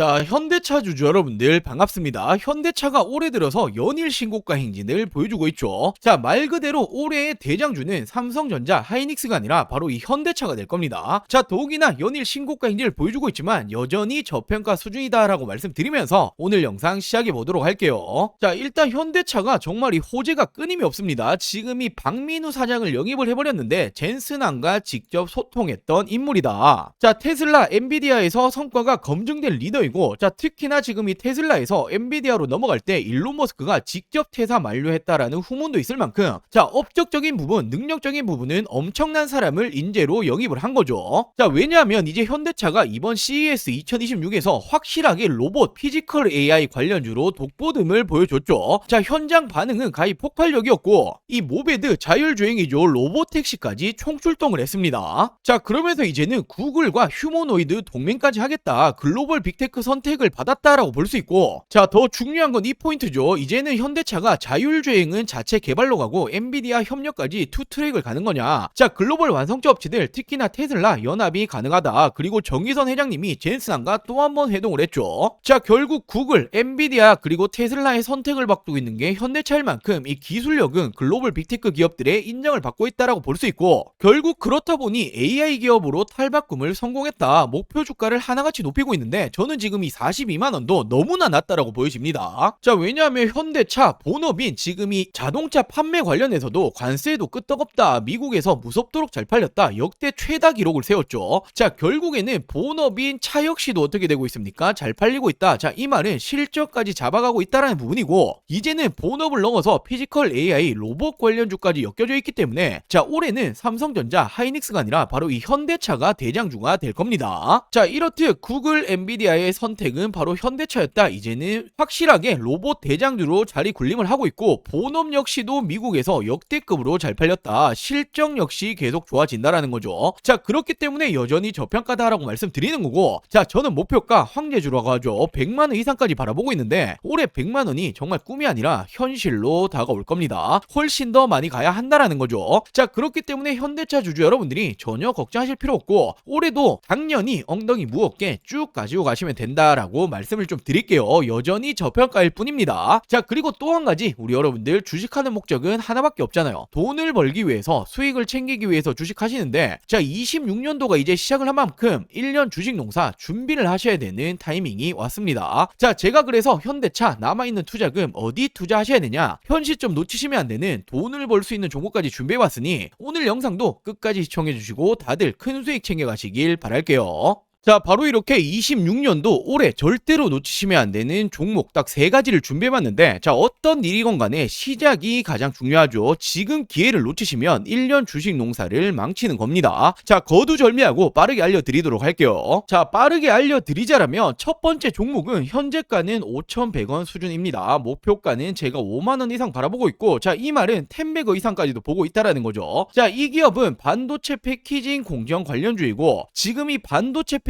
자, 현대차 주주 여러분들 반갑습니다. 현대차가 올해 들어서 연일 신고가 행진을 보여주고 있죠. 자, 말 그대로 올해의 대장주는 삼성전자, 하이닉스가 아니라 바로 이 현대차가 될 겁니다. 자, 더욱이나 연일 신고가 행진을 보여주고 있지만 여전히 저평가 수준이다라고 말씀드리면서 오늘 영상 시작해 보도록 할게요. 자, 일단 현대차가 정말 이 호재가 끊임이 없습니다. 지금 이 박민우 사장을 영입을 해버렸는데 젠슨왕과 직접 소통했던 인물이다. 자, 테슬라, 엔비디아에서 성과가 검증된 리더이고 자, 특히나 지금 이 테슬라에서 엔비디아로 넘어갈 때 일론 머스크가 직접 퇴사 만료했다라는 후문도 있을 만큼 자, 업적적인 부분, 능력적인 부분은 엄청난 사람을 인재로 영입을 한 거죠. 자, 왜냐하면 이제 현대차가 이번 CES 2026에서 확실하게 로봇, 피지컬 AI 관련주로 독보듬을 보여줬죠. 자, 현장 반응은 가히 폭발적이었고 이 모베드 자율주행이죠. 로보택시까지 총출동을 했습니다. 자, 그러면서 이제는 구글과 휴머노이드 동맹까지 하겠다. 글로벌 빅테크 선택을 받았다라고 볼 수 있고 자, 더 중요한 건 이 포인트죠. 이제는 현대차가 자율주행은 자체 개발로 가고 엔비디아 협력까지 투 트랙을 가는 거냐. 자, 글로벌 완성차 업체들 특히나 테슬라 연합이 가능하다. 그리고 정의선 회장님이 젠슨함과 또 한 번 회동을 했죠. 자, 결국 구글, 엔비디아 그리고 테슬라의 선택을 받고 있는 게 현대차일 만큼 이 기술력은 글로벌 빅테크 기업들의 인정을 받고 있다라고 볼 수 있고 결국 그렇다 보니 AI 기업으로 탈바꿈을 성공했다. 목표 주가를 하나같이 높이고 있는데 저는 지금 이 42만 원도 너무나 낮다라고 보여집니다. 자, 왜냐하면 현대차, 본업인 지금 이 자동차 판매 관련해서도 관세도 끄떡없다. 미국에서 무섭도록 잘 팔렸다. 역대 최다 기록을 세웠죠. 자, 결국에는 본업인 차 역시도 어떻게 되고 있습니까? 잘 팔리고 있다. 자, 이 말은 실적까지 잡아가고 있다라는 부분이고 이제는 본업을 넘어서 피지컬 AI 로봇 관련주까지 엮여져 있기 때문에 자, 올해는 삼성전자, 하이닉스가 아니라 바로 이 현대차가 대장주가 될 겁니다. 자, 이렇듯 구글, 엔비디아의 선택은 바로 현대차였다. 이제는 확실하게 로봇 대장주로 자리 군림을 하고 있고 본업 역시도 미국에서 역대급으로 잘 팔렸다. 실적 역시 계속 좋아진다라는 거죠. 자, 그렇기 때문에 여전히 저평가다라고 말씀드리는 거고 자, 저는 목표가 황제주라고 하죠. 100만 원 이상까지 바라보고 있는데 올해 100만 원이 정말 꿈이 아니라 현실로 다가올 겁니다. 훨씬 더 많이 가야 한다라는 거죠. 자, 그렇기 때문에 현대차 주주 여러분들이 전혀 걱정하실 필요 없고 올해도 당연히 엉덩이 무겁게 쭉 가지고 가시면 된다라고 말씀을 좀 드릴게요. 여전히 저평가일 뿐입니다. 자, 그리고 또 한 가지 우리 여러분들 주식하는 목적은 하나밖에 없잖아요. 돈을 벌기 위해서 수익을 챙기기 위해서 주식하시는데 자, 26년도가 이제 시작을 한 만큼 1년 주식 농사 준비를 하셔야 되는 타이밍이 왔습니다. 자, 제가 그래서 현대차 남아 있는 투자금 어디 투자하셔야 되냐? 현 시점 놓치시면 안 되는 돈을 벌 수 있는 종목까지 준비해 왔으니 오늘 영상도 끝까지 시청해 주시고 다들 큰 수익 챙겨 가시길 바랄게요. 자, 바로 이렇게 26년도 올해 절대로 놓치시면 안 되는 종목 딱 세 가지를 준비해봤는데, 자, 어떤 일이건 간에 시작이 가장 중요하죠. 지금 기회를 놓치시면 1년 주식 농사를 망치는 겁니다. 자, 거두절미하고 빠르게 알려드리도록 할게요. 자, 빠르게 알려드리자라면 첫 번째 종목은 현재가는 5,100원 수준입니다. 목표가는 제가 5만원 이상 바라보고 있고, 자, 이 말은 10배거 이상까지도 보고 있다라는 거죠. 자, 이 기업은 반도체 패키징 공정 관련주이고, 지금 이 반도체 패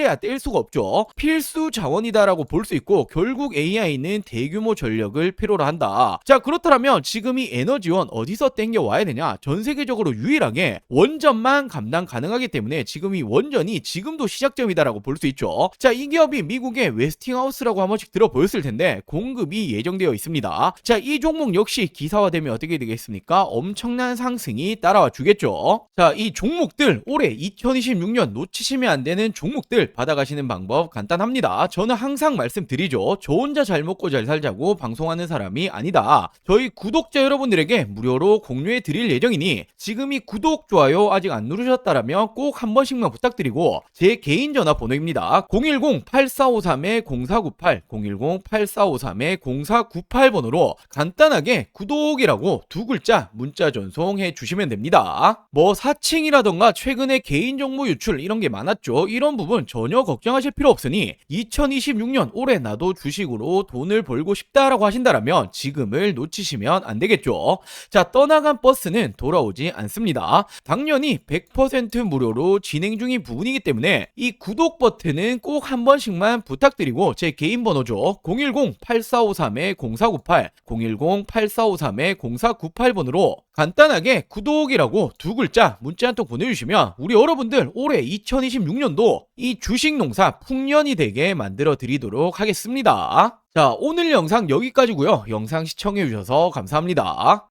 뗄래야 뗄 수가 없죠. 필수 자원이다라고 볼 수 있고 결국 AI는 대규모 전력을 필요로 한다. 자 그렇다면 지금 이 에너지원 어디서 땡겨 와야 되냐? 전 세계적으로 유일하게 원전만 감당 가능하기 때문에 지금 이 원전이 지금도 시작점이다라고 볼 수 있죠. 자 이 기업이 미국의 웨스팅하우스라고 한 번씩 들어보였을 텐데 공급이 예정되어 있습니다. 자 이 종목 역시 기사화되면 어떻게 되겠습니까? 엄청난 상승이 따라와 주겠죠. 자 이 종목들 올해 2026년 놓치시면 안 되는 종목들 받아가시는 방법 간단합니다. 저는 항상 말씀드리죠. 저 혼자 잘 먹고 잘 살자고 방송하는 사람이 아니다. 저희 구독자 여러분들에게 무료로 공유해 드릴 예정이니 지금 이 구독, 좋아요 아직 안 누르셨다라면 꼭 한 번씩만 부탁드리고 제 개인 전화번호입니다. 010-8453-0498, 010-8453-0498 번호로 간단하게 구독이라고 두 글자 문자 전송해 주시면 됩니다. 뭐 사칭이라던가 최근에 개인정보 유출 이런 게 많았죠. 이런 부분 전혀 걱정하실 필요 없으니 2026년 올해 나도 주식으로 돈을 벌고 싶다라고 하신다라면 지금을 놓치시면 안 되겠죠. 자, 떠나간 버스는 돌아오지 않습니다. 당연히 100% 무료로 진행 중인 부분이기 때문에 이 구독 버튼은 꼭 한 번씩만 부탁드리고 제 개인 번호죠. 010-8453-0498, 010-8453-0498번으로 간단하게 구독이라고 두 글자 문자 한 통 보내주시면 우리 여러분들 올해 2026년도 이 주식 농사 풍년이 되게 만들어 드리도록 하겠습니다. 자, 오늘 영상 여기까지고요. 영상 시청해 주셔서 감사합니다.